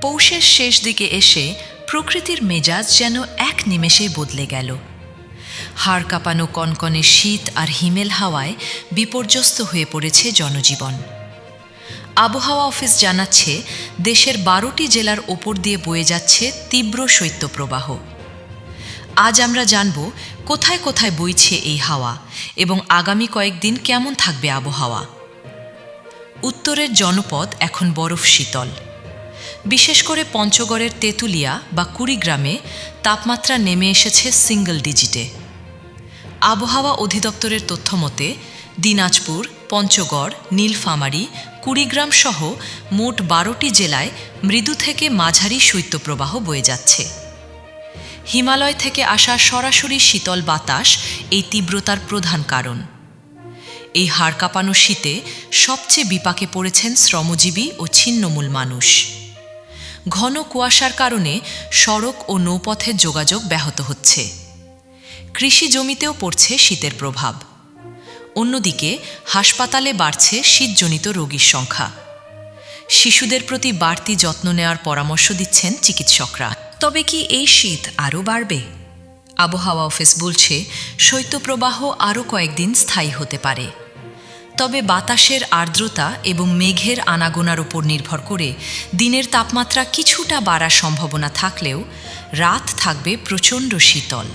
পৌষের শেষ দিকে এসে প্রকৃতির মেজাজ যেন এক নিমেষেই বদলে গেল। হাড় কাঁপানো কনকনে শীত আর হিমেল হাওয়ায় বিপর্যস্ত হয়ে পড়েছে জনজীবন। আবহাওয়া অফিস জানাচ্ছে, দেশের বারোটি জেলার ওপর দিয়ে বয়ে যাচ্ছে তীব্র শৈত্যপ্রবাহ। আজ আমরা জানব কোথায় কোথায় বইছে এই হাওয়া এবং আগামী কয়েকদিন কেমন থাকবে আবহাওয়া। উত্তরের জনপদ এখন বরফ শীতল। বিশেষ করে পঞ্চগড়ের তেঁতুলিয়া বা কুড়িগ্রামে তাপমাত্রা নেমে এসেছে সিঙ্গল ডিজিটে। আবহাওয়া অধিদপ্তরের তথ্য মতে, দিনাজপুর, পঞ্চগড়, নীলফামারী, কুড়িগ্রাম সহ মোট বারোটি জেলায় মৃদু থেকে মাঝারি শৈত্যপ্রবাহ বয়ে যাচ্ছে। হিমালয় থেকে আসা সরাসরি শীতল বাতাস এই তীব্রতার প্রধান কারণ। এই হাড় কাঁপানো শীতে সবচেয়ে বিপাকে পড়েছেন শ্রমজীবী ও ছিন্নমূল মানুষ। ঘন কুয়াশার কারণে সড়ক ও নৌপথের যোগাযোগ ব্যাহত হচ্ছে। কৃষি জমিতেও পড়ছে শীতের প্রভাব। অন্যদিকে হাসপাতালে বাড়ছে শীতজনিত রোগীর সংখ্যা। শিশুদের প্রতি বাড়তি যত্ন নেওয়ার পরামর্শ দিচ্ছেন চিকিৎসকরা। তবে কি এই শীত আরও বাড়বে? আবহাওয়া অফিস বলছে, শৈত্যপ্রবাহ আরও কয়েকদিন স্থায়ী হতে পারে। তবে বাতাসের আর্দ্রতা এবং মেঘের আনাগোনার উপর নির্ভর করে দিনের তাপমাত্রা কিছুটা বাড়ার সম্ভাবনা থাকলেও রাত থাকবে প্রচণ্ড শীতল।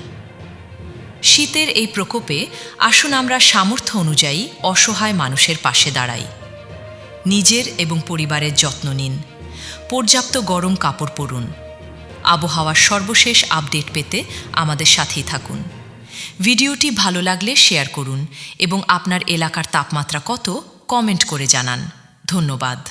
শীতের এই প্রকোপে আসুন আমরা সামর্থ্য অনুযায়ী অসহায় মানুষের পাশে দাঁড়াই। নিজের এবং পরিবারের যত্ন নিন। পর্যাপ্ত গরম কাপড় পরুন। আবহাওয়ার সর্বশেষ আপডেট পেতে আমাদের সাথেই থাকুন। ভিডিওটি ভালো লাগলে শেয়ার করুন এবং আপনার এলাকার তাপমাত্রা কত, কমেন্ট করে জানান। ধন্যবাদ।